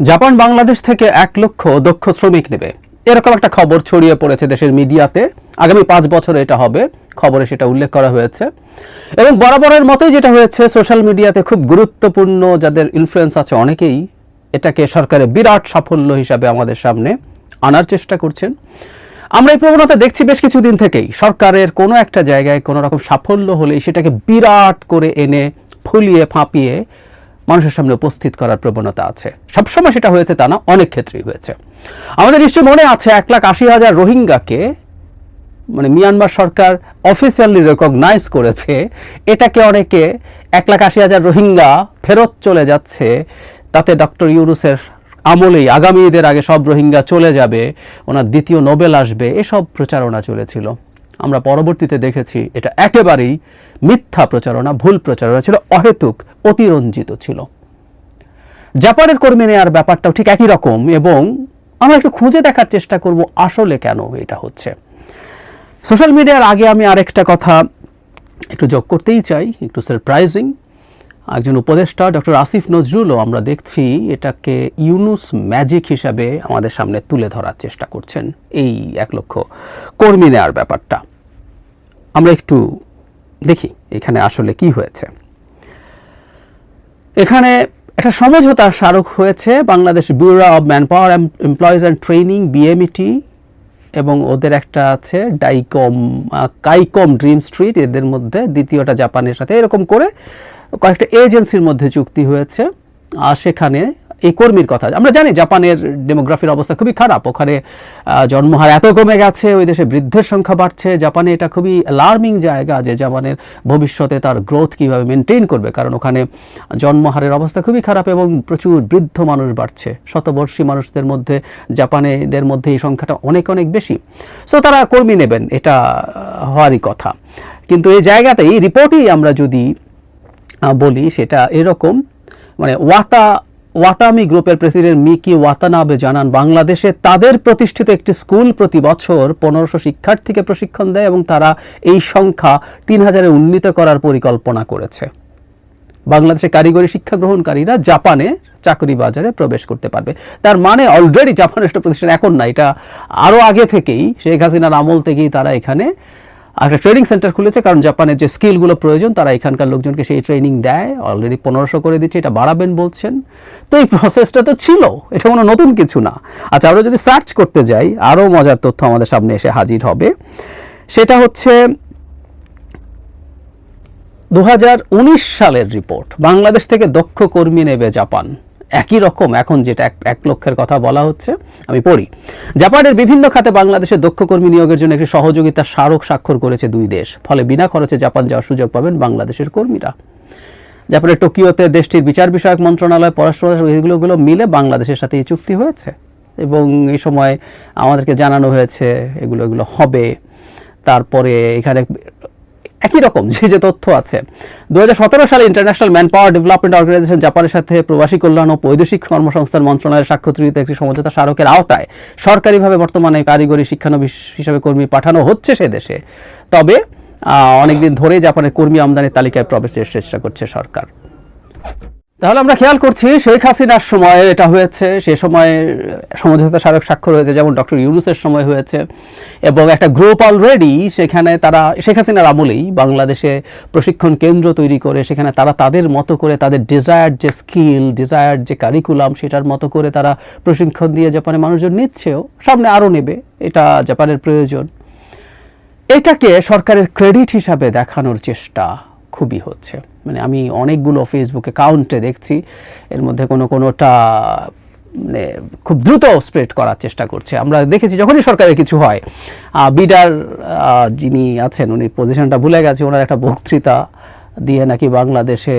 Japan Bangladesh থেকে এক লক্ষ দক্ষ শ্রমিক নেবে। এরকম একটা খবর ছড়িয়ে পড়েছে দেশের মিডিয়াতে। আগামী পাঁচ বছরে এটা হবে। খবরে সেটা উল্লেখ করা হয়েছে। এবং বরাবরের মতোই যেটা হয়েছে, সোশ্যাল মিডিয়াতে খুব গুরুত্বপূর্ণ যাদের ইনফ্লুয়েন্স আছে অনেকেই, এটাকে সরকারের বিরাট সাফল্য হিসাবে আমাদের সামনে আনার চেষ্টা করছেন। আমরা এই প্রবণতা দেখছি বেশ কিছুদিন থেকেই। সরকারের কোনো একটা জায়গায় কোনো রকম সাফল্য হলেই সেটাকে বিরাট করে এনে ফুলিয়ে ফাঁপিয়ে মানুষের সামনে উপস্থিত করার প্রবণতা আছে। সবসময় সেটা হয়েছে তা না, অনেক ক্ষেত্রেই হয়েছে। আমাদের নিশ্চয় মনে আছে, এক লাখ আশি হাজার রোহিঙ্গাকে মানে মিয়ানমার সরকার অফিসিয়ালি রেকগনাইজ করেছে, এটাকে অনেকে এক লাখ আশি হাজার রোহিঙ্গা ফেরত চলে যাচ্ছে, তাতে ডক্টর ইউনুসের আমলেই আগামী ঈদের আগে সব রোহিঙ্গা চলে যাবে, ওনার দ্বিতীয় নোবেল আসবে, এসব প্রচারণা চলেছিল। আমরা পরবর্তীতে দেখেছি, এটা একেবারেই মিথ্যা প্রচারণা, ভুল প্রচারণা ছিল, অহেতুক, অতিরঞ্জিত ছিল। জাপানের কর্মী নেওয়ার ব্যাপারটাও ঠিক একই রকম এবং আমরা একটু খুঁজে দেখার চেষ্টা করব আসলে কেন এটা হচ্ছে। সোশ্যাল মিডিয়ার আগে আমি আরেকটা কথা একটু যোগ করতেই চাই, একটু সারপ্রাইজিং একজন উপদেষ্টা, ডক্টর আসিফ নজরুলও আমরা দেখছি এটাকে ইউনুস ম্যাজিক হিসাবে আমাদের সামনে তুলে ধরার চেষ্টা করছেন এই এক লক্ষ কর্মী নেওয়ার ব্যাপারটা। আমরা একটু দেখি এখানে আসলে কি হয়েছে। এখানে একটা সমঝোতার স্মারক হয়েছে, Bangladesh bureau of manpower employees and training BMET, এবং ওদের একটা আছে ডাইকম কাইকম ড্রিম স্ট্রিট, এদের মধ্যে দ্বিতীয়টা জাপানের সাথে এরকম করে কয়েকটা এজেন্সির মধ্যে চুক্তি হয়েছে, আর সেখানে এই কর্মীর কথা। আমরা জানি জাপানের ডেমোগ্রাফির অবস্থা খুবই খারাপ। ওখানে জন্মহার এত কমে গেছে, ওই দেশে বৃদ্ধের সংখ্যা বাড়ছে। জাপানে এটা খুবই অ্যালার্মিং জায়গা যে জাপানের ভবিষ্যতে তার গ্রোথ কীভাবে মেনটেন করবে। কারণ ওখানে জন্মহারের অবস্থা খুবই খারাপ এবং প্রচুর বৃদ্ধ মানুষ বাড়ছে। শতবর্ষী মানুষদের মধ্যে, জাপানেদের মধ্যে এই সংখ্যাটা অনেক অনেক বেশি। সো তারা কর্মী নেবেন, এটা হওয়ারই কথা। কিন্তু এই জায়গাতে এই রিপোর্টেই আমরা যদি বলি সেটা এরকম। মানে ওয়াতা, ওয়াতামি গ্রুপের প্রেসিডেন্ট মিকি ওয়াতানাবে জানান, বাংলাদেশে তাদের প্রতিষ্ঠিত একটি স্কুল প্রতি বছর পনেরোশো শিক্ষার্থীকে প্রশিক্ষণ দেয় এবং তারা এই সংখ্যা তিন হাজারে উন্নীত করার পরিকল্পনা করেছে। বাংলাদেশে কারিগরি শিক্ষা গ্রহণকারীরা জাপানে চাকরি বাজারে প্রবেশ করতে পারবে। তার মানে অলরেডি জাপানের একটা প্রতিষ্ঠান এখন না, এটা আরও আগে থেকেই শেখ হাসিনার আমল থেকেই তারা এখানে একটা ট্রেনিং সেন্টার খুলেছে, কারণ জাপানের যে স্কিলগুলো প্রয়োজন, তারা এখানকার লোকজনকে সেই ট্রেনিং দেয়। অলরেডি পনেরোশো করে দিচ্ছে, এটা বাড়াবেন বলছেন। তো এই প্রসেসটা তো ছিল, এটা কোনো নতুন কিছু না। আচ্ছা আমরা যদি সার্চ করতে যাই আরও মজার তথ্য আমাদের সামনে এসে হাজির হবে। সেটা হচ্ছে দু হাজার উনিশ সালের রিপোর্ট বাংলাদেশ থেকে দক্ষ কর্মী নেবে জাপান। একই রকম, এখন যেটা এক লক্ষের কথা বলা হচ্ছে, আমি পড়ি। জাপানের বিভিন্ন খাতে বাংলাদেশে দক্ষ কর্মী নিয়োগের জন্য একটি সহযোগিতা স্মারক স্বাক্ষর করেছে দুই দেশ। ফলে বিনা খরচে জাপান যাওয়ার সুযোগ পাবেন বাংলাদেশের কর্মীরা। জাপানের টোকিওতে দেশটির বিচার বিষয়ক মন্ত্রণালয়, পররাষ্ট্র এগুলোগুলো মিলে বাংলাদেশের সাথে এই চুক্তি হয়েছে। এবং এই সময় আমাদেরকে জানানো হয়েছে, এগুলো এগুলো হবে। তারপরে এখানে একই রকম, যে যে তথ্য আছে। দু হাজার সতেরো সালে international manpower development organisation জাপানের সাথে প্রবাসী কল্যাণ ও বৈদেশিক কর্মসংস্থান মন্ত্রণালয়ের স্বাক্ষরিত একটি সমঝোতা স্মারকের আওতায় সরকারিভাবে বর্তমানে কারিগরি শিক্ষানবিশ হিসাবে কর্মী পাঠানো হচ্ছে সে দেশে। তবে অনেকদিন ধরে জাপানের কর্মী আমদানির তালিকায় প্রবেশের চেষ্টা করছে সরকার। তাহলে আমরা খেয়াল করছি শেখ হাসিনার সময় এটা হয়েছে, সে সময় সমঝোতা স্মারক স্বাক্ষর হয়েছে, যেমন ডক্টর ইউনুসের সময় হয়েছে, এবং একটা গ্রুপ অলরেডি সেখানে তারা, শেখ হাসিনার আমলেই বাংলাদেশে প্রশিক্ষণ কেন্দ্র তৈরি করে, সেখানে তারা তাদের মতো করে তাদের ডিজায়ার্ড যে স্কিল ডিজায়ার্ড যে কারিকুলাম সেটার মতো করে তারা প্রশিক্ষণ দিয়ে জাপানের মানুষজন নিচ্ছেও, সামনে আরও নেবে, এটা জাপানের প্রয়োজন। এটাকে সরকারের ক্রেডিট হিসাবে দেখানোর চেষ্টা। খুবই হচ্ছে। মানে আমি অনেকগুলো ফেসবুকে কাউন্টে দেখছি, এর মধ্যে কোনো কোনোটা মানে খুব দ্রুত স্প্রেড করার চেষ্টা করছে। আমরা দেখেছি যখনই সরকারের কিছু হয় বিডার যিনি আছেন, উনি পজিশনটা ভুলে গেছে, ওনার একটা বক্তৃতা দিয়ে নাকি বাংলাদেশে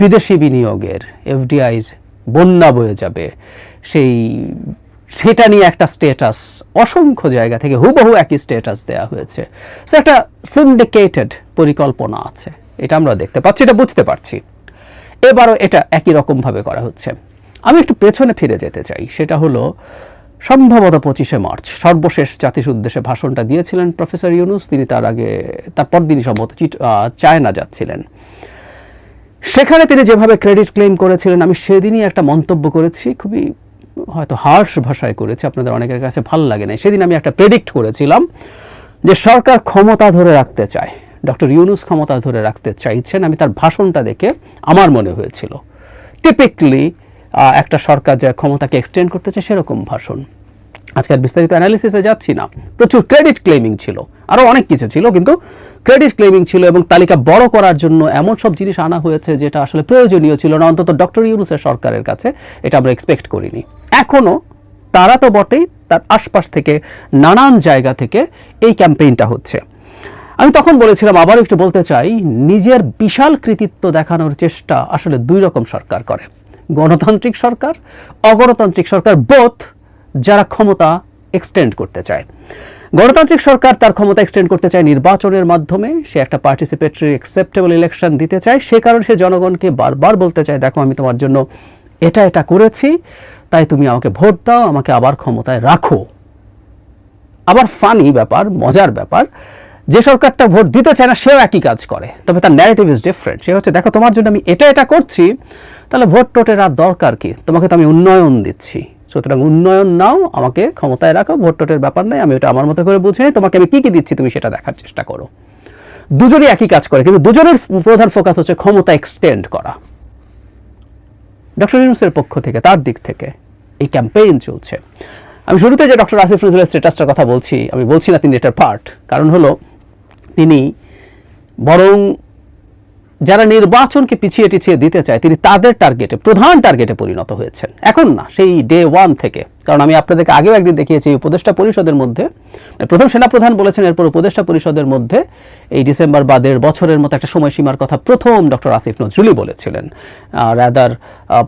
বিদেশি বিনিয়োগের এফডিআইর বন্যা বয়ে যাবে। সেই, সেটা নিয়ে একটা স্টেটাস অসংখ্য জায়গা থেকে হুবহু একই স্টেটাস দেওয়া হয়েছে। সো একটা সিন্ডিকেটেড পরিকল্পনা আছে। এটা আমরা দেখতে পাচ্ছি, এটা বুঝতে পারছি। এবারও এটা একই রকমভাবে করা হচ্ছে। আমি একটু পেছনে ফিরে যেতে চাই, সেটা হলো সম্ভবত পঁচিশে মার্চ, সর্বশেষ জাতির উদ্দেশ্যে ভাষণটা দিয়েছিলেন প্রফেসর ইউনুস, তিনি তার আগে, তার পরদিনই সম্ভবত চায়না যাচ্ছিলেন। সেখানে তিনি যেভাবে ক্রেডিট ক্লেম করেছিলেন, আমি সেদিনই একটা মন্তব্য করেছি, খুবই হয়তো হার্শ ভাষায় করেছি, আপনাদের অনেকের কাছে ভালো লাগে না সেদিন আমি একটা প্রেডিক্ট করেছিলাম যে সরকার ক্ষমতা ধরে রাখতে চায়। ডক্টর ইউনুস ক্ষমতা ধরে রাখতে চাইছেন। আমি তার ভাষণটা দেখে আমার মনে হয়েছিল। টিপিকলি একটা সরকার যা ক্ষমতাকে এক্সটেন্ড করতে চায় সেরকম ভাষণ। আজকের বিস্তারিত অ্যানালিসিসে যাচ্ছি না। প্রচুর ক্রেডিট ক্লেমিং ছিল। আরও অনেক কিছু ছিল, কিন্তু ক্রেডিট ক্লেমিং ছিল এবং তালিকা বড় করার জন্য এমন সব জিনিস আনা হয়েছে যেটা আসলে প্রয়োজনীয় ছিল না, অন্তত ডক্টর ইউনুসের সরকারের কাছে। এটা আমরা এক্সপেক্ট করিনি। এখনও তারা তো বটেই তার আশপাশ থেকে, নানান জায়গা থেকে এই ক্যাম্পেইনটা হচ্ছে। আমি তখন বলেছিলাম, আবারও একটু বলতে চাই, নিজের বিশাল কৃতিত্ব দেখানোর চেষ্টা আসলে দুই রকম সরকার করে। গণতান্ত্রিক সরকার, অগণতান্ত্রিক সরকার বোধ যারা ক্ষমতা এক্সটেন্ড করতে চায়। গণতান্ত্রিক সরকার তার ক্ষমতা এক্সটেন্ড করতে চায় নির্বাচনের মাধ্যমে, সে একটা পার্টিসিপেটরি অ্যাকসেপ্টেবল ইলেকশন দিতে চায়, সে কারণে সে জনগণকে বারবার বলতে চায়, দেখো, আমি তোমার জন্য এটা এটা করেছি, তাই তুমি আমাকে ভোট দাও, আমাকে আবার ক্ষমতায় রাখো। আবার ফানি ব্যাপার, মজার ব্যাপার যে সরকারটা ভোট দিতে চায় না, সেও একই কাজ করে। তবে তার ন্যারেটিভ ইজ ডিফারেন্ট সে হচ্ছে, দেখো, তোমার জন্য আমি এটা এটা করছি, তাহলে ভোট টোটের আর দরকার কি? তোমাকে তো আমি উন্নয়ন দিচ্ছি। সুতরাং উন্নয়ন নাও, আমাকে ক্ষমতায় রাখো, ভোট টোটের ব্যাপার নেই আমি ওটা আমার মতো করে বুঝে নিই, তোমাকে আমি কী কী দিচ্ছি, তুমি সেটা দেখার চেষ্টা করো। দুজনই একই কাজ করে, কিন্তু দুজনের প্রধান ফোকাস হচ্ছে ক্ষমতা এক্সটেন্ড করা। ডক্টর ইউনুসের পক্ষ থেকে, তার দিক থেকে এই ক্যাম্পেইন চলছে। আমি শুরুতে যে ডক্টর আসিফ নজরুলের স্ট্যাটাসটার কথা বলছি, আমি বলছি না তিনি এটার পার্ট কারণ হলো তিনি বরং যারা নির্বাচনকে পিছিয়ে টিছিয়ে দিতে চায়, তিনি তাদের টার্গেটে প্রধান টার্গেটে পরিণত হয়েছেন। এখন না, সেই ডে ওয়ান থেকে। কারণ আমি আপনাদেরকে আগেও একদিন দেখিয়েছি উপদেষ্টা পরিষদের মধ্যে মানে প্রথম সেনাপ্রধান বলেছেন, এরপর উপদেষ্টা পরিষদের মধ্যে এই ডিসেম্বর বা দেড় বছরের মতো একটা সময়সীমার কথা প্রথম ডক্টর আসিফ নজরুলই বলেছিলেন। রাদার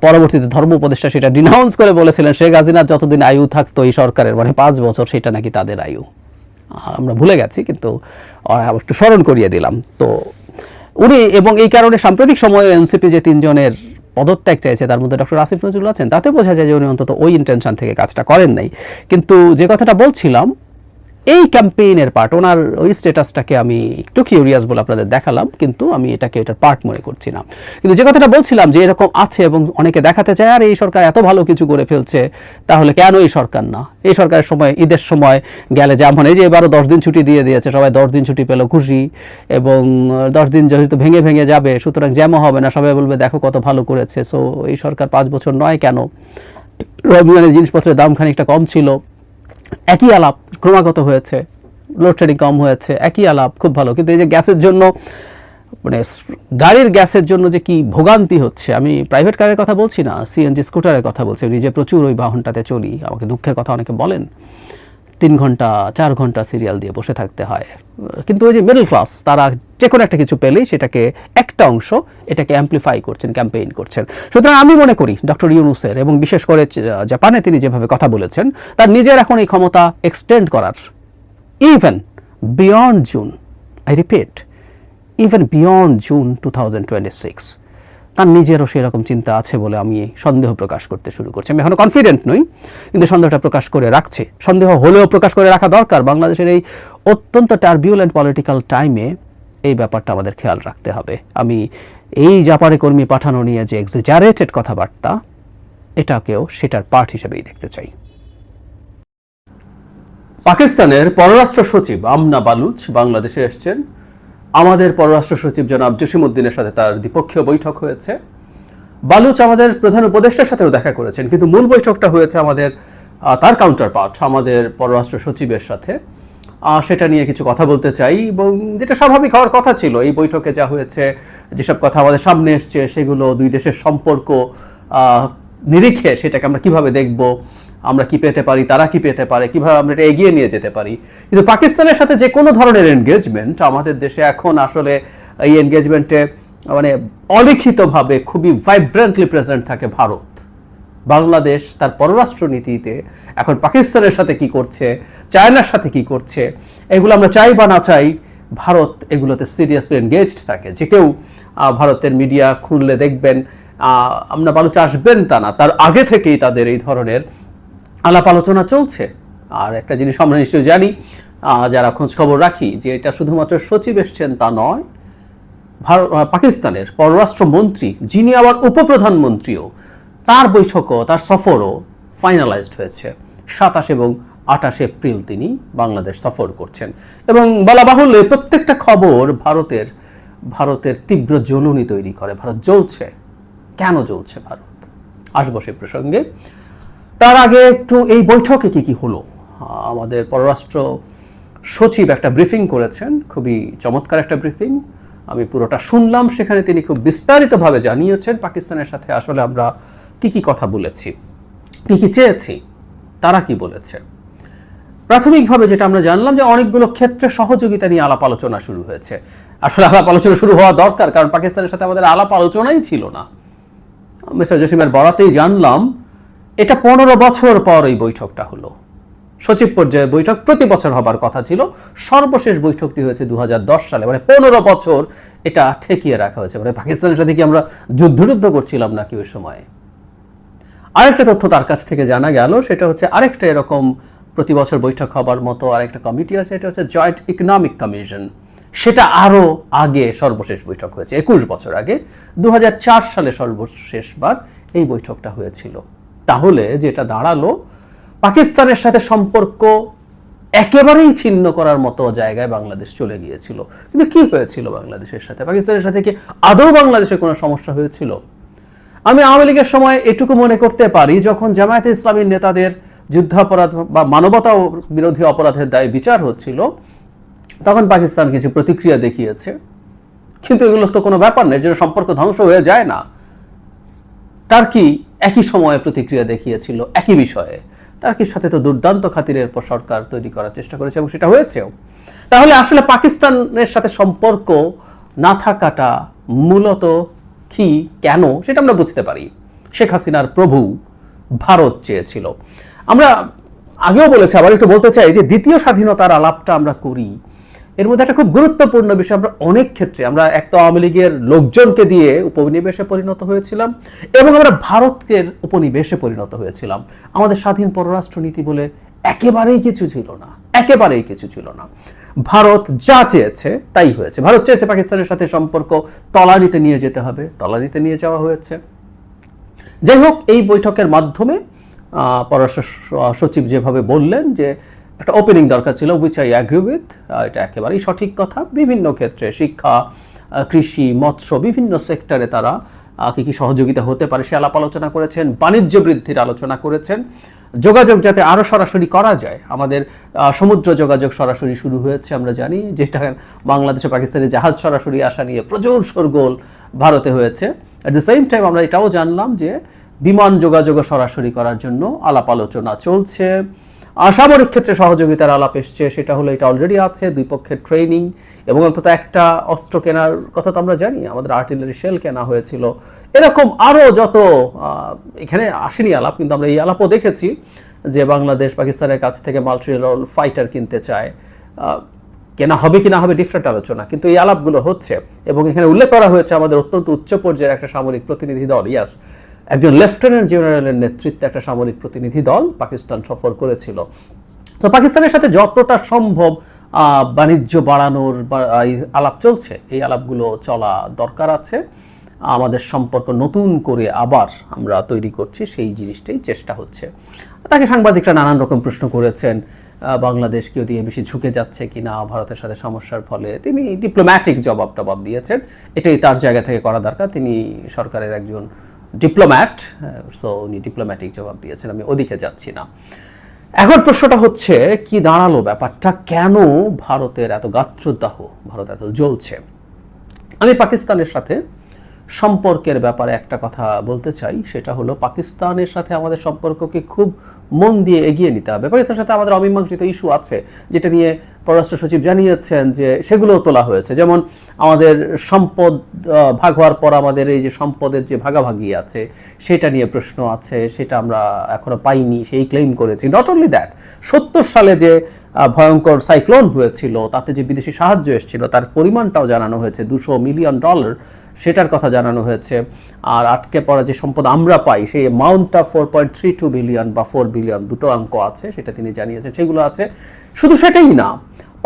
পরবর্তীতে ধর্ম উপদেষ্টা সেটা ডিনাউন্স করে বলেছিলেন, শেখ হাসিনার যতদিন আয়ু থাকতো এই সরকারের মানে পাঁচ বছর সেটা নাকি তাদের আয়ু। আমরা ভুলে গেছি, কিন্তু একটু স্মরণ করিয়ে দিলাম। তো উনি এবং এই কারণে সাম্প্রতিক সময়ে এনসিপি যে তিনজনের পদত্যাগ চাইছে, তার মধ্যে ডক্টর আসিফ নজরুল আছেন, তাতে বোঝা যায় যে উনি অন্তত ওই ইন্টেনশন থেকে কাজটা করেন নাই। কিন্তু যে কথাটা বলছিলাম এই ক্যাম্পেইনের পার্ট ওনার ওই স্ট্যাটাসটাকে আমি একটু কিউরিয়াস বলে আপনাদের দেখালাম, কিন্তু আমি এটাকে এটার পার্ট মনে করছি না। কিন্তু যে কথাটা বলছিলাম যে এরকম আছে এবং অনেকে দেখাতে চায়, আর, এই সরকার এত ভালো কিছু করে ফেলছে, তাহলে কেন এই সরকার না? এই সরকারের সময়, ঈদের সময় গেলে যেমন এই যে এবারও দশ দিন ছুটি দিয়ে দিয়েছে, সবাই দশ দিন ছুটি পেল খুশি এবং দশ দিন যেহেতু ভেঙে ভেঙে যাবে, সুতরাং জ্যামও হবে না। সবাই বলবে, দেখো কত ভালো করেছে। সো এই সরকার পাঁচ বছর নয় কেন? রমজানের জিনিসপত্রের দাম খানিকটা কম ছিল। একই আলাপ ক্রমাগত হয়েছে লোডশেডিং কম হয়েছে, একই আলাপ, খুব ভালো। কিন্তু এই যে গ্যাসের জন্য মানে গাড়ির গ্যাসের জন্য যে কি ভোগান্তি হচ্ছে, আমি প্রাইভেট কারের কথা বলছি না সিএনজি স্কুটারের কথা বলছি। নিজে প্রচুর ওই বাহনটাতে চলি আমাকে দুঃখের কথা অনেকে বলেন। তিন ঘণ্টা, চার ঘণ্টা সিরিয়াল দিয়ে বসে থাকতে হয়। কিন্তু ওই যে মিডল ক্লাস তারা যে কোনো একটা কিছু পেলেই সেটাকে একটা অংশ এটাকে অ্যাম্পলিফাই করছেন ক্যাম্পেইন করছেন। সুতরাং আমি মনে করি ডক্টর ইউনুসের এবং বিশেষ করে জাপানে তিনি যেভাবে কথা বলেছেন, তার নিজের এখন এই ক্ষমতা এক্সটেন্ড করার even beyond June I repeat even beyond June two thousand twenty six তার নিজেরও সেরকম চিন্তা আছে বলে আমি সন্দেহ প্রকাশ করতে শুরু করছি। আমি এখনও কনফিডেন্ট নই, কিন্তু সন্দেহটা প্রকাশ করে রাখছে। সন্দেহ হলেও প্রকাশ করে রাখা দরকার। বাংলাদেশের এই অত্যন্ত টার্বিউলেন্ট পলিটিক্যাল টাইমে এই ব্যাপারটা আমাদের খেয়াল রাখতে হবে। আমি এই জাপারে কর্মী পাঠানো নিয়ে যে এক্সিজারেটেড কথাবার্তা, এটাকেও সেটার পার্ট হিসেবেই দেখতে চাই। পাকিস্তানের পররাষ্ট্র সচিব আমনা বালুচ বাংলাদেশে এসছেন। আমাদের পররাষ্ট্র সচিব জনাব জসিমুদ্দিনের সাথে তার দ্বিপক্ষীয় বৈঠক হয়েছে। বালুচ আমাদের প্রধান উপদেষ্টার সাথেও দেখা করেছেন, কিন্তু মূল বৈঠকটা হয়েছে আমাদের তার কাউন্টার পার্ট আমাদের পররাষ্ট্র সচিবের সাথে। সেটা নিয়ে কিছু কথা বলতে চাই, এবং যেটা স্বাভাবিক হওয়ার কথা ছিল, এই বৈঠকে যা হয়েছে, যেসব কথা আমাদের সামনে এসছে, সেগুলো দুই দেশের সম্পর্ক নিরিখে সেটাকে আমরা কীভাবে দেখব আমরা কি পেতে পারি, তারা কি পেতে পারে, কীভাবে আমরা এটা এগিয়ে নিয়ে যেতে পারি। কিন্তু পাকিস্তানের সাথে যে কোনো ধরনের এনগেজমেন্ট আমাদের দেশে এখন আসলে এই এনগেজমেন্টে মানে অলিখিতভাবে খুবই ভাইব্রেন্টলি প্রেজেন্ট থাকে ভারত। বাংলাদেশ তার পররাষ্ট্র নীতিতে এখন পাকিস্তানের সাথে কি করছে, চায়নার সাথে কি করছে, এগুলো আমরা চাই বা না চাই, ভারত এগুলোতে সিরিয়াসলি এনগেজড থাকে। যে কেউ ভারতের মিডিয়া খুললে দেখবেন আমরা বালুচ আসবেন তা না, তার আগে থেকেই তাদের এই ধরনের আলাপ আলোচনা চলছে। আর একটা জিনিস আমরা নিশ্চয়ই জানি যারা খোঁজ খবর রাখি, যে এটা শুধুমাত্র সচিব এসছেন তা নয় পাকিস্তানের পররাষ্ট্রমন্ত্রী, যিনি আবার উপপ্রধানমন্ত্রীও, তার বৈঠকও, তার সফরও ফাইনালাইজড হয়েছে। সাতাশ এবং আঠাশ এপ্রিল তিনি বাংলাদেশ সফর করছেন। এবং বলা বাহুল্য প্রত্যেকটা খবর ভারতের ভারতের তীব্র জ্বলুনি তৈরি করে। ভারত জ্বলছে। কেন জ্বলছে ভারত? আসব সে প্রসঙ্গে। তার আগে একটু এই বৈঠকে কি কি হলো? আমাদের পররাষ্ট্র সচিব একটা ব্রিফিং করেছেন, খুবই চমৎকার একটা ব্রিফিং। আমি পুরোটা শুনলাম, সেখানে তিনি খুব বিস্তারিতভাবে জানিয়েছেন পাকিস্তানের সাথে আসলে আমরা কি কি কথা বলেছি, কি কি চেয়েছি, তারা কি বলেছে। প্রাথমিকভাবে যেটা আমরা জানলাম যে অনেকগুলো ক্ষেত্রে সহযোগিতা নিয়ে আলাপ আলোচনা শুরু হয়েছে। আসলে আলাপ আলোচনা শুরু হওয়া দরকার, কারণ পাকিস্তানের সাথে আমাদের আলাপ আলোচনাই ছিল না। মিস্টার জসিমের বরাতেই জানলাম এটা পনেরো বছর পর এই বৈঠকটা হলো। সচিব পর্যায়ে বৈঠক প্রতি বছর হবার কথা ছিল। সর্বশেষ বৈঠকটি হয়েছে দু হাজার দশ সালে। মানে পনেরো বছর এটা ঠেকিয়ে রাখা হয়েছে। মানে পাকিস্তানের সাথে কি আমরা যুদ্ধ যুদ্ধ করছিলাম নাকি ওই সময়ে? আরেকটা তথ্য তার কাছ থেকে জানা গেল, সেটা হচ্ছে আরেকটা এরকম প্রতি বছর বৈঠক হবার মতো আরেকটা কমিটি আছে, এটা হচ্ছে জয়েন্ট ইকোনমিক কমিশন। সেটা আরও আগে সর্বশেষ বৈঠক হয়েছে, একুশ বছর আগে। দু হাজার চার সালে সর্বশেষবার এই বৈঠকটা হয়েছিল। তাহলে যেটা দাঁড়াল, পাকিস্তানের সাথে সম্পর্ক একেবারেই ছিন্ন করার মতো জায়গায় বাংলাদেশ চলে গিয়েছিল। কিন্তু কি হয়েছিল বাংলাদেশের সাথে? পাকিস্তানের সাথে কি আদৌ বাংলাদেশের কোনো সমস্যা হয়েছিল? আমি আওয়ামী লীগের সময় এটুকু মনে করতে পারি, যখন জামায়াতে ইসলামীর নেতাদের যুদ্ধাপরাধ বা মানবতা বিরোধী অপরাধের দায়ে বিচার হচ্ছিল, তখন পাকিস্তান কিছু প্রতিক্রিয়া দেখিয়েছে। কিন্তু এগুলো তো কোনো ব্যাপার নেই জন্য সম্পর্ক ধ্বংস হয়ে যায় না। তার কি একই সময়ে প্রতিক্রিয়া দেখিয়েছিল, একই বিষয়ে। টার্কির সাথে তো দুর্দান্ত খাতিরের পর সরকার তৈরি করার চেষ্টা করেছে এবং সেটা হয়েছেও। তাহলে আসলে পাকিস্তানের সাথে সম্পর্ক না থাকাটা মূলত কি, কেন, সেটা আমরা বুঝতে পারি। শেখ হাসিনার প্রভু ভারত চেয়েছিল। আমরা আগেও বলেছি, আবার একটু বলতে চাই যে দ্বিতীয় স্বাধীনতার আলাপটা আমরা করি। এর মধ্যে একটা খুব গুরুত্বপূর্ণ বিষয়, আমরা অনেক ক্ষেত্রে, আমরা এক তো আওয়ামী লীগের লোকজনকে দিয়ে উপনিবেশে পরিণত হয়েছিলাম এবং আমরা ভারতের উপনিবেশে পরিণত হয়েছিলাম। আমাদের স্বাধীন পররাষ্ট্রনীতি বলে একেবারেই কিছু ছিল না, একেবারেই কিছু ছিল না। ভারত যা চেয়েছে তাই হয়েছে। ভারত চেয়েছে পাকিস্তানের সাথে সম্পর্ক তলানিতে নিয়ে যেতে হবে, তলানিতে নিয়ে যাওয়া হয়েছে। যাই হোক, এই বৈঠকের মাধ্যমে পররাষ্ট্র সচিব যেভাবে বললেন যে একটা ওপেনিং দরকার ছিল উইচ আই অ্যাগ্রি উইথ এটা একেবারেই সঠিক কথা। বিভিন্ন ক্ষেত্রে শিক্ষা কৃষি, মৎস্য, বিভিন্ন সেক্টরে তারা কী কি সহযোগিতা হতে পারে সে আলাপ আলোচনা করেছেন, বাণিজ্য বৃদ্ধির আলোচনা করেছেন। যোগাযোগ যাতে আরও সরাসরি করা যায়, আমাদের সমুদ্র যোগাযোগ সরাসরি শুরু হয়েছে, আমরা জানি, যেটা বাংলাদেশে পাকিস্তানি জাহাজ সরাসরি আসা নিয়ে প্রচুর শোরগোল ভারতে হয়েছে। অ্যাট দ্য সেম টাইম আমরা এটাও জানলাম যে বিমান যোগাযোগও সরাসরি করার জন্য আলাপ আলোচনা চলছে। সামরিক ক্ষেত্রে সহযোগিতার আলাপ এসছে, সেটা হলো এটা অলরেডি আছে, দুই পক্ষের ট্রেনিং এবং অন্তত একটা অস্ত্র কেনার কথা তো আমরা জানি, আমাদের আর্টিলারি শেল কেনা হয়েছিল। এরকম আরও যত এখানে আসেনি আলাপ, কিন্তু আমরা এই আলাপও দেখেছি যে বাংলাদেশ পাকিস্তানের কাছ থেকে মাল্টিরোল ফাইটার কিনতে চায়। কেনা হবে কি না হবে ডিফারেন্ট আলোচনা, কিন্তু এই আলাপগুলো হচ্ছে। এবং এখানে উল্লেখ করা হয়েছে আমাদের অত্যন্ত উচ্চ পর্যায়ের একটা সামরিক প্রতিনিধি দল, ইয়াস। একজন লেফটেন্যান্ট জেনারেলের নেতৃত্বে একটা সামরিক প্রতিনিধি দল পাকিস্তান সফর করেছিল। তো পাকিস্তানের সাথে যতটা সম্ভব বাণিজ্য বাড়ানোর আলাপ চলছে। এই আলাপগুলো চলা দরকার আছে। আমাদের সম্পর্ক নতুন করে আবার আমরা তৈরি করছি, সেই জিনিসটাই চেষ্টা হচ্ছে। তাকে সাংবাদিকরা নানান রকম প্রশ্ন করেছেন বাংলাদেশ কেউ দিয়ে বেশি ঝুঁকে যাচ্ছে কিনা ভারতের সাথে সমস্যার ফলে। তিনি ডিপ্লোম্যাটিক জবাব টবাব দিয়েছেন। এটাই তার জায়গা থেকে করা দরকার। তিনি সরকারের একজন ডিপ্লোম্যাট সো উনি ডিপ্লোম্যাটিক জবাব দিয়েছেন, আমি ওদিকে যাচ্ছি না। এখন প্রশ্নটা হচ্ছে, কি দাঁড়াল ব্যাপারটা? কেন ভারতের এত গাত্রদাহ, ভারত এত জ্বলছে? আমি পাকিস্তানের সাথে সম্পর্কের ব্যাপারে একটা কথা বলতে চাই, সেটা হলো পাকিস্তানের সাথে আমাদের সম্পর্ককে খুব মন দিয়ে এগিয়ে নিতে হবে। পাকিস্তানের সাথে আমাদের অমীমাংসিত ইস্যু আছে, যেটা নিয়ে পররাষ্ট্র সচিব জানিয়েছেন যে সেগুলোও তোলা হয়েছে। যেমন আমাদের সম্পদ ভাগ হওয়ার পর আমাদের এই যে সম্পদের যে ভাগাভাগি আছে, সেটা নিয়ে প্রশ্ন আছে, সেটা আমরা এখনও পাইনি, সেই ক্লেম করেছি। নট অনলি দ্যাট সত্তর সালে যে ভয়ঙ্কর সাইক্লোন হয়েছিল, তাতে যে বিদেশি সাহায্য এসেছিল, তার পরিমাণটাও জানানো হয়েছে। দুশো মিলিয়ন ডলার সেটার কথা জানানো হয়েছে। আর আটকে পড়া যে সম্পদ আমরা পাই, সেই অ্যামাউন্টটা four point three two billion বা ফোর বিলিয়ন দুটো অঙ্ক আছে, সেটা তিনি জানিয়েছেন, সেগুলো আছে। শুধু সেটাই না,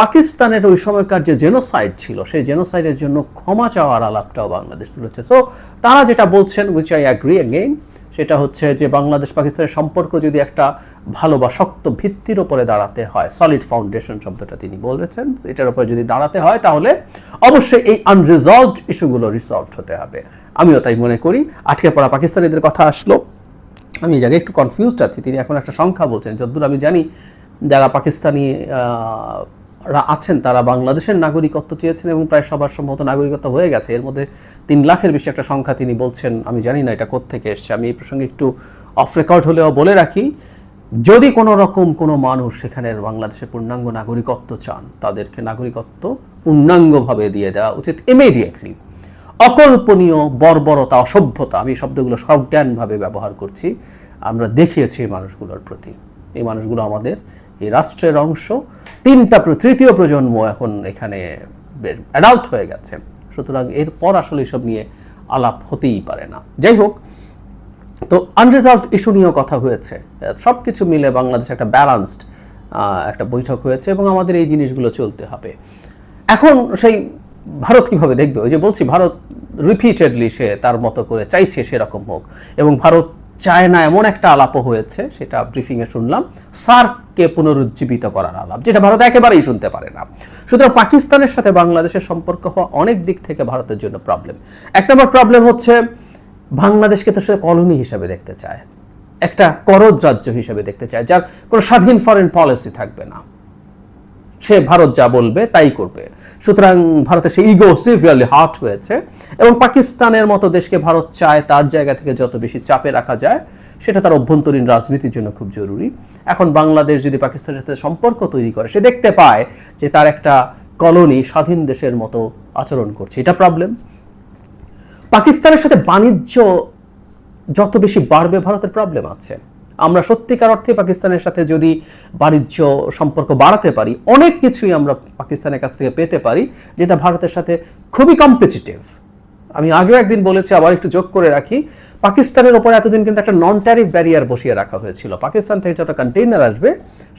পাকিস্তানের ওই সময়কার যে জেনোসাইড ছিল, সেই জেনোসাইডের জন্য ক্ষমা চাওয়ার আলাপটাও বাংলাদেশ তুলেছে। সো তারা যেটা বলছেন উইচ আই অ্যাগ্রি অ্যাগেইন সেটা হচ্ছে যে বাংলাদেশ পাকিস্তানের সম্পর্ক যদি একটা ভালো বা শক্ত ভিত্তির ওপরে দাঁড়াতে হয় সলিড ফাউন্ডেশন শব্দটা তিনি বলেছেন, এটার উপরে যদি দাঁড়াতে হয় তাহলে অবশ্যই এই আনরিজলভড ইস্যুগুলো রিসলভড হতে হবে। আমিও তাই মনে করি। আটকে পড়া পাকিস্তানিদের কথা আসলো। আমি জায়গায় একটু কনফিউজড আছি। তিনি এখন একটা সংখ্যা বলছেন। যতদূর আমি জানি, যারা পাকিস্তানি আছেন, তারা বাংলাদেশের নাগরিকত্ব চেয়েছেন এবং প্রায় সবার সম্ভবত নাগরিকত্ব হয়ে গেছে। এর মধ্যে তিন লাখের বেশি একটা সংখ্যা তিনি বলছেন, আমি জানি না এটা কোত্থেকে এসছে। আমি এই প্রসঙ্গে একটু অফ রেকর্ড হলেও বলে রাখি, যদি কোনো রকম কোনো মানুষ সেখানের বাংলাদেশের পূর্ণাঙ্গ নাগরিকত্ব চান, তাদেরকে নাগরিকত্ব পূর্ণাঙ্গভাবে দিয়ে দেওয়া উচিত ইমিডিয়েটলি অকল্পনীয়, বর্বরতা, অসভ্যতা, আমি শব্দগুলো সজ্ঞানভাবে ব্যবহার করছি। আমরা দেখিয়েছি এই মানুষগুলোর প্রতি। এই মানুষগুলো আমাদের এই রাষ্ট্রের অংশ। তিনটা তৃতীয় প্রজন্ম এখন এখানে অ্যাডাল্ট হয়ে গেছে। সুতরাং এরপর আসলে এসব নিয়ে আলাপ হতেই পারে না। যাই হোক, তো আনরিজলভ ইস্যু নিয়েও কথা হয়েছে। সব কিছু মিলে বাংলাদেশ একটা ব্যালান্সড একটা বৈঠক হয়েছে এবং আমাদের এই জিনিসগুলো চলতে হবে। এখন সেই ভারত কীভাবে দেখবে? ওই যে বলছি, ভারত রিপিটেডলি সে তার মতো করে চাইছে সেরকম হোক। এবং ভারত চায় না এমন একটা আলাপও হয়েছে, সেটা ব্রিফিংয়ে শুনলাম। সার্ককে পুনরুজ্জীবিত করার আলাপ, যেটা ভারত একেবারেই শুনতে পারে না। সুতরাং পাকিস্তানের সাথে বাংলাদেশের সম্পর্ক হওয়া অনেক দিক থেকে ভারতের জন্য প্রবলেম এক নম্বর প্রবলেম হচ্ছে, বাংলাদেশকে তো সে কলোনি হিসেবে দেখতে চায়, একটা করদ রাজ্য হিসেবে দেখতে চায়, যার কোনো স্বাধীন ফরেন পলিসি থাকবে না। সে ভারত যা বলবে, তাই করবে। সুতরাং ভারতের সেই ইগো সিভিয়ারলি হার্ট হয়েছে, এবং পাকিস্তানের মতো দেশকে ভারত চায়, তার জায়গা থেকে যত বেশি চাপে রাখা যায় সেটা তার অভ্যন্তরীণ রাজনীতির জন্য খুব জরুরি। এখন বাংলাদেশ যদি পাকিস্তানের সাথে সম্পর্ক তৈরি করে, সে দেখতে পায় যে তার একটা কলোনি স্বাধীন দেশের মতো আচরণ করছে। এটা প্রবলেম পাকিস্তানের সাথে বাণিজ্য যত বেশি বাড়বে, ভারতের প্রবলেম আছে। আমরা সত্যিকার অর্থে পাকিস্তানের সাথে যদি বাণিজ্য সম্পর্ক বাড়াতে পারি, অনেক কিছুই আমরা পাকিস্তানের কাছ থেকে পেতে পারি, যেটা ভারতের সাথে খুবই কম্পিটিটিভ আমি আগেও একদিন বলেছি, আবার একটু যোগ করে রাখি, পাকিস্তানের ওপর এতদিন কিন্তু একটা নন ট্যারিফ ব্যারিয়ার বসিয়ে রাখা হয়েছিল। পাকিস্তান থেকে যত কন্টেইনার আসবে,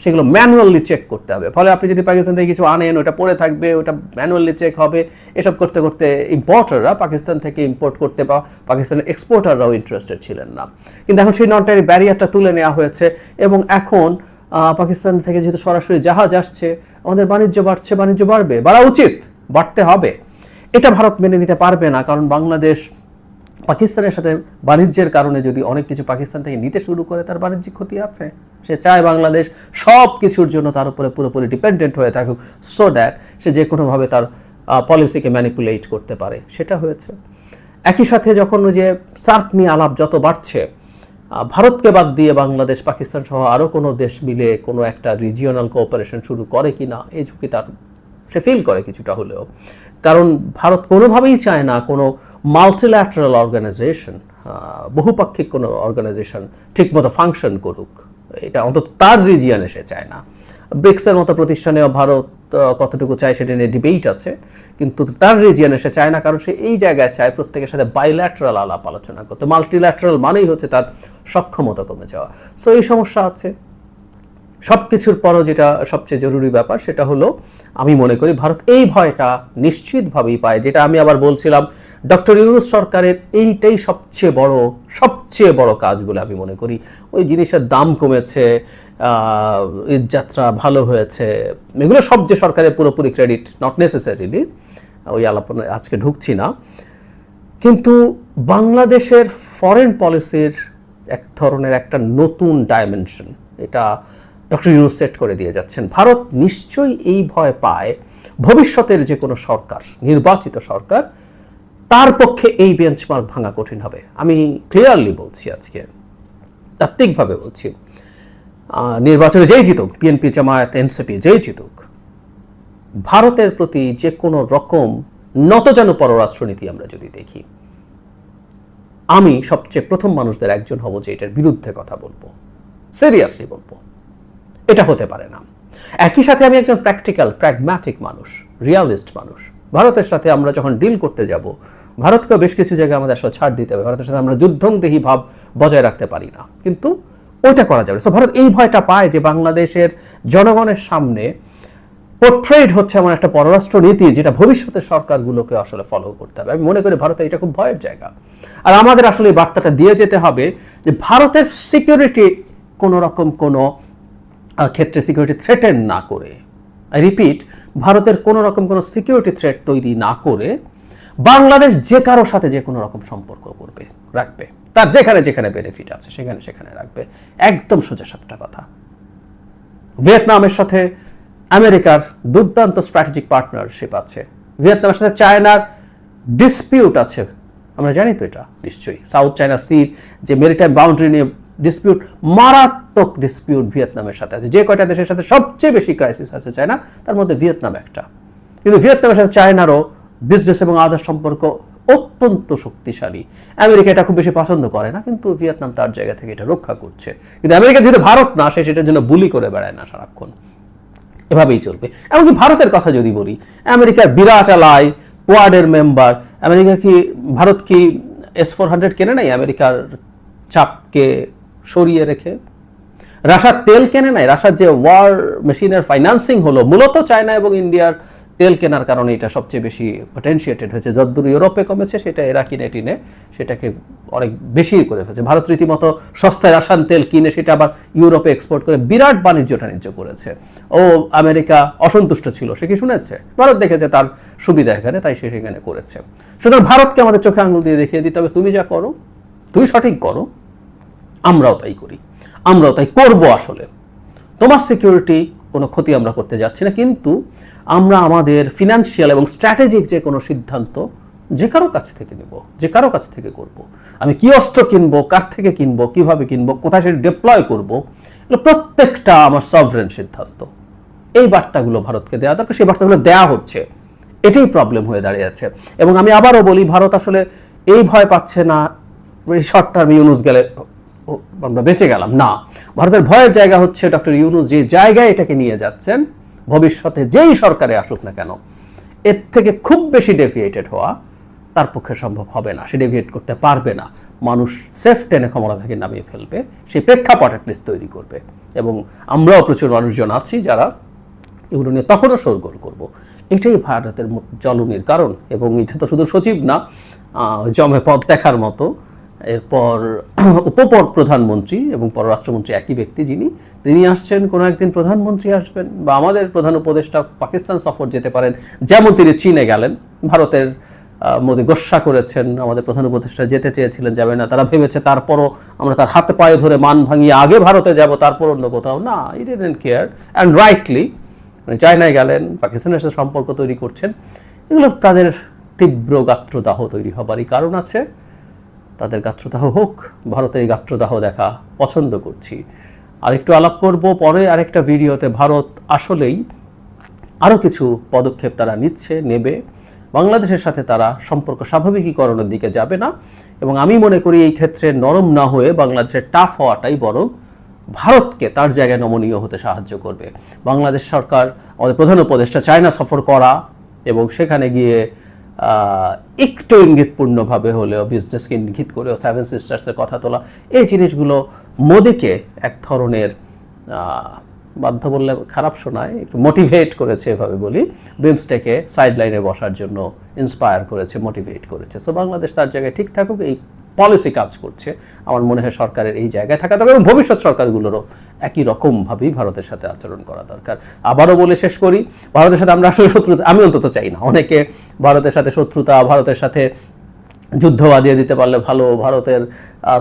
সেগুলো ম্যানুয়ালি চেক করতে হবে। ফলে আপনি যদি পাকিস্তান থেকে কিছু আনেন, ওটা পড়ে থাকবে, ওটা ম্যানুয়ালি চেক হবে। এসব করতে করতে ইম্পোর্টাররা পাকিস্তান থেকে ইম্পোর্ট করতে বা পাকিস্তানের এক্সপোর্টাররাও ইন্টারেস্টেড ছিলেন না। কিন্তু এখন সেই নন ট্যারিফ ব্যারিয়ারটা তুলে নেওয়া হয়েছে এবং এখন পাকিস্তান থেকে যেহেতু সরাসরি জাহাজ আসছে, আমাদের বাণিজ্য বাড়ছে, বাণিজ্য বাড়বে, বাড়া উচিত, বাড়তে হবে। এটা ভারত মেনে নিতে পারবে না, কারণ বাংলাদেশ পাকিস্তানের সাথে বাণিজ্যের কারণে যদি অনেক কিছু পাকিস্তান থেকে নিতে শুরু করে, তার বাণিজ্যিক ক্ষতি আছে। সে চায় বাংলাদেশ সব কিছুর জন্য তার উপরে পুরোপুরি ডিপেন্ডেন্ট হয়ে থাকুক সো দ্যাট সে যে কোনোভাবে তার পলিসিকে ম্যানিপুলেট করতে পারে। সেটা হয়েছে। একই সাথে যখন যে সার্ক নিয়ে আলাপ যত বাড়ছে ভারতকে বাদ দিয়ে বাংলাদেশ, পাকিস্তান সহ আরও কোনো দেশ মিলে কোনো একটা রিজিওনাল কোঅপারেশন শুরু করে কি না এই ঝুঁকি তার, সে ফিল করে কিছুটা হলেও। কারণ ভারত কোনোভাবেই চায় না কোনো মাল্টিল্যাটারাল অর্গানাইজেশন বহুপাক্ষিক কোনো অর্গানাইজেশন ঠিকমতো ফাংশন করুক। এটা অন্তত তার রিজিয়নে সে চায় না। ব্রিক্সের মতো প্রতিষ্ঠানেও ভারত কতটুকু চায় সেটা নিয়ে ডিবেট আছে, কিন্তু তার রিজিয়নে সে চায় না, কারণ সে এই জায়গায় চায় প্রত্যেকের সাথে বাইল্যাটারাল আলাপ আলোচনা করতে। মাল্টিল্যাটারাল মানেই হচ্ছে তার সক্ষমতা কমে যাওয়া। সো এই সমস্যা আছে। সব কিছুর পরও যেটা সবচেয়ে জরুরি ব্যাপার, সেটা হলো আমি মনে করি ভারত এই ভয়টা নিশ্চিতভাবেই পায়, যেটা আমি আবার বলছিলাম, ডক্টর ইউনুস সরকারের এইটাই সবচেয়ে বড় সবচেয়ে বড় কাজ বলে আমি মনে করি। ওই জিনিসের দাম কমেছে ঈদযাত্রা ভালো হয়েছে, এগুলো সব যে সরকারের পুরোপুরি ক্রেডিট নট নেসেসারিলি ওই আলাপনা আজকে ঢুকছি না। কিন্তু বাংলাদেশের ফরেন পলিসির এক ধরনের একটা নতুন ডাইমেনশন এটা ডক্টর ইউনুস সেট করে দিয়ে যাচ্ছেন। ভারত নিশ্চয়ই এই ভয় পায়। ভবিষ্যতের যে কোনো সরকার, নির্বাচিত সরকার, তার পক্ষে এই বেঞ্চমার্ক ভাঙা কঠিন হবে। আমি ক্লিয়ারলি বলছি আজকে, তাত্ত্বিকভাবে বলছি নির্বাচনে যেই জিতুক বিএনপি জামায়াত এনসিপি যেই জিতুক, ভারতের প্রতি যে কোনো রকম নতজানু পররাষ্ট্রনীতি আমরা যদি দেখি, আমি সবচেয়ে প্রথম মানুষদের একজন হব যে এটার বিরুদ্ধে কথা বলব। সিরিয়াসলি বলব। এটা হতে পারে না। একই সাথে আমি একজন প্র্যাকটিক্যাল প্র্যাগম্যাটিক মানুষ রিয়ালিস্ট মানুষ। ভারতের সাথে আমরা যখন ডিল করতে যাব, ভারতকেও বেশ কিছু জায়গায় আমাদের আসলে ছাড় দিতে হবে। ভারতের সাথে আমরা যুদ্ধংদেহী ভাব বজায় রাখতে পারি না। কিন্তু ওইটা করা যাবে সো ভারত এই ভয়টা পায় যে বাংলাদেশের জনগণের সামনে পোর্ট্রেড হচ্ছে এমন একটা পররাষ্ট্র নীতি যেটা ভবিষ্যতের সরকারগুলোকে আসলে ফলো করতে হবে। আমি মনে করি ভারতের এটা খুব ভয়ের জায়গা। আর আমাদের আসলে এই বার্তাটা দিয়ে যেতে হবে যে ভারতের সিকিউরিটি কোনো রকম কোনো ক্ষেত্রে সিকিউরিটি থ্রেটেন না করে। রিপিট ভারতের কোনো রকম কোনো সিকিউরিটি থ্রেট তৈরি না করে বাংলাদেশ যে কারও সাথে যে কোনো রকম সম্পর্ক করবে, রাখবে। তার যেখানে যেখানে বেনিফিট আছে, সেখানে সেখানে রাখবে। একদম সোজা সাপটা কথা ভিয়েতনামের সাথে আমেরিকার দুর্দান্ত স্ট্র্যাটেজিক পার্টনারশিপ আছে। ভিয়েতনামের সাথে চায়নার ডিসপিউট আছে। আমরা জানি তো এটা, নিশ্চয়ই। সাউথ চায়না সির যে মেরিটাইম বাউন্ডারি নিয়ে ডিসপিউট মারাত্মক ডিসপিউট ভিয়েতনামের সাথে আছে। যে কয়টা দেশের সাথে সবচেয়ে বেশি ক্রাইসিস আছে, চায়না, তার মধ্যে ভিয়েতনাম একটা। কিন্তু ভিয়েতনামের সাথে চায়নারও বিজনেস এবং আদার সম্পর্ক অত্যন্ত শক্তিশালী। আমেরিকা এটা খুব বেশি পছন্দ করে না, কিন্তু ভিয়েতনাম তার জায়গা থেকে এটা রক্ষা করছে। কিন্তু আমেরিকা যেহেতু ভারত না, সে সেটার জন্য বুলি করে বেড়ায় না সারাক্ষণ। এভাবেই চলবে। এমনকি ভারতের কথা যদি বলি, আমেরিকার বিরাট আলাই কোয়াডের মেম্বার আমেরিকা কি, ভারত কি এস ফোর হান্ড্রেড কেনে নাই? আমেরিকার চাপকে সরিয়ে রেখে। রাশার তেল কেনে নাই? রাশার যে ওয়ার মেশিনের ফাইন্যান্সিং হলো, মূলত চায়না এবং ইন্ডিয়ার তেল কেনার কারণে এটা সবচেয়ে বেশি পটেন্সিয়েটেড হয়েছে। যতদূর ইউরোপে কমেছে, সেটা এরা কিনে টিনে সেটাকে অনেক বেশি করে ফেলেছে। ভারত রীতিমতো সস্তায় রাসায়ন তেল কিনে, সেটা আবার ইউরোপে এক্সপোর্ট করে বিরাট বাণিজ্য টাণিজ্য করেছে। ও আমেরিকা অসন্তুষ্ট ছিল, সে কি শুনেছে? ভারত দেখেছে তার সুবিধা এখানে, তাই সে সেখানে করেছে। সুতরাং ভারতকে আমাদের চোখে আঙুল দিয়ে দেখিয়ে দিতে হবে, তুমি যা করো, তুমি সঠিক করো। আমরাও তাই করি। আমরাও তাই করব আসলে। তোমার সিকিউরিটি কোনো ক্ষতি আমরা করতে যাচ্ছি না, কিন্তু আমরা আমাদের ফিনান্সিয়াল এবং স্ট্র্যাটেজিক যে কোনো সিদ্ধান্ত যে কারও কাছ থেকে নেব, যে কারও কাছ থেকে করব। আমি কি অস্ত্র কিনবো, কার থেকে কিনবো, কীভাবে কিনবো, কোথায় সেটা ডিপ্লয় করব, এগুলো প্রত্যেকটা আমার সভরেন সিদ্ধান্ত। এই বার্তাগুলো ভারতকে দেওয়া দরকার, সেই বার্তাগুলো দেওয়া হচ্ছে। এটাই প্রবলেম হয়ে দাঁড়িয়েছে এবং আমি আবারও বলি, ভারত আসলে এই ভয় পাচ্ছে না শর্ট টার্ম ইউনুস গেলে আমরা বেঁচে গেলাম। না, ভারতের ভয়ের জায়গা হচ্ছে ডক্টর ইউনুস যে জায়গায় এটাকে নিয়ে যাচ্ছেন, ভবিষ্যতে যেই সরকারে আসুক না কেন, এর থেকে খুব বেশি ডেভিয়েটেড হওয়া তার পক্ষে সম্ভব হবে না। সে ডেভিয়েট করতে পারবে না। মানুষ সেফ টেনে ক্ষমতা থেকে নামিয়ে ফেলবে সেই প্রেক্ষাপট অ্যাটলিস্ট তৈরি করবে। এবং আমরাও প্রচুর মানুষজন আছি যারা এগুলো নিয়ে তখনও সরগোল করব। এটাই ভারতের মো- কারণ। এবং এটা তো শুধু সচিব না জমে পথ দেখার মতো। এরপর উপপর প্রধানমন্ত্রী এবং পররাষ্ট্রমন্ত্রী একই ব্যক্তি যিনি, তিনি আসছেন, কোনো একদিন প্রধানমন্ত্রী আসবেন বা আমাদের প্রধান উপদেষ্টা পাকিস্তান সফর যেতে পারেন, যেমন তিনি চীনে গেলেন। ভারতের মোদী গোস্বা করেছেন, আমাদের প্রধান উপদেষ্টা যেতে চেয়েছিলেন, যাবে না, তারা ভেবেছে তারপরও আমরা তার হাত পায়ে ধরে মান ভাঙিয়ে আগে ভারতে যাব, তারপর অন্য কোথাও। না he didn't care and rightly মানে চায়নায় গেলেন, পাকিস্তানের সাথে সম্পর্ক তৈরি করছেন। এগুলো তাদের তীব্র গাত্রদাহ তৈরি হবারই কারণ আছে। তাদের গাত্রদাহ হোক, ভারতের এই গাত্রদাহ দেখা পছন্দ করছি। আর একটু আলাপ করব, পরে আরেকটা ভিডিওতে ভারত আসলেই আরও কিছু পদক্ষেপ তারা নিচ্ছে, নেবে। বাংলাদেশের সাথে তারা সম্পর্ক স্বাভাবিকীকরণের দিকে যাবে না। এবং আমি মনে করি এই ক্ষেত্রে নরম না হয়ে বাংলাদেশের টাফ হওয়াটাই বরং ভারতকে তার জায়গায় নমনীয় হতে সাহায্য করবে। বাংলাদেশ সরকার, আমাদের প্রধান উপদেষ্টা চায়না সফর করা এবং সেখানে গিয়ে একটু ইঙ্গিতপূর্ণভাবে হলেও বিজনেসকে ইঙ্গিত করেও সেভেন সিস্টার্সের কথা তোলা, এই জিনিসগুলো মোদিকে এক ধরনের বাধ্য বললে খারাপ শোনায়, একটু মোটিভেট করেছে এভাবে বলি বিমস্টেকে সাইডলাইনে বসার জন্য ইন্সপায়ার করেছে মোটিভেট করেছে। সো বাংলাদেশ তার জায়গায় ঠিক থাকুক, এই পলিসি কাজ করছে, আমার মনে হয় সরকারের এই জায়গায় থাকা দরকার এবং ভবিষ্যৎ সরকারগুলোরও একই রকমভাবেই ভারতের সাথে আচরণ করা দরকার। আবারও বলে শেষ করি, ভারতের সাথে আমরা আসলে শত্রুতা, আমি অন্তত চাই না। অনেকে ভারতের সাথে শত্রুতা, ভারতের সাথে যুদ্ধ বাঁধিয়ে দিতে পারলে ভালো, ভারতের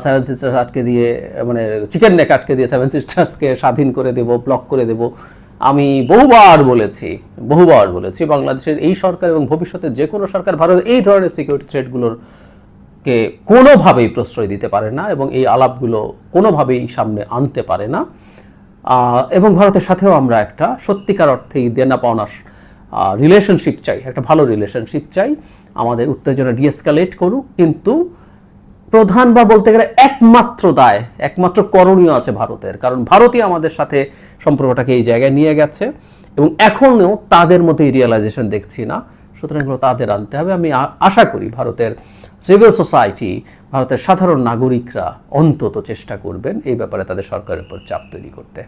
সেভেন সিস্টার্স আটকে দিয়ে মানে চিকেন নেক আটকে দিয়ে সেভেন সিস্টার্সকে স্বাধীন করে দেব ব্লক করে দেব। আমি বহুবার বলেছি বহুবার বলেছি, বাংলাদেশের এই সরকার এবং ভবিষ্যতে যে কোনো সরকার, ভারত এই ধরনের সিকিউরিটি থ্রেটগুলোর কে কোনোভাবেই প্রশ্রয় দিতে পারে না এবং এই আলাপগুলো কোনোভাবেই সামনে আনতে পারে না। এবং ভারতের সাথেও আমরা একটা সত্যিকার অর্থেই দেনা পাওনার রিলেশনশিপ চাই, একটা ভালো রিলেশনশিপ চাই। আমাদের উত্তেজনা ডিএসকালেট করুক, কিন্তু প্রধান বা বলতে গেলে একমাত্র দায়, একমাত্র করণীয় আছে ভারতের। কারণ ভারতই আমাদের সাথে সম্পর্কটাকে এই জায়গায় নিয়ে গেছে এবং এখনও তাদের মধ্যে রিয়েলাইজেশন দেখছি না। সুতরাং তাদের আনতে হবে। আমি আশা করি ভারতের সিভিল সোসাইটি ভারতের সাধারণ নাগরিকরা অন্তত চেষ্টা করবেন এই ব্যাপারে তাদের সরকারের উপর চাপ তৈরি করতে।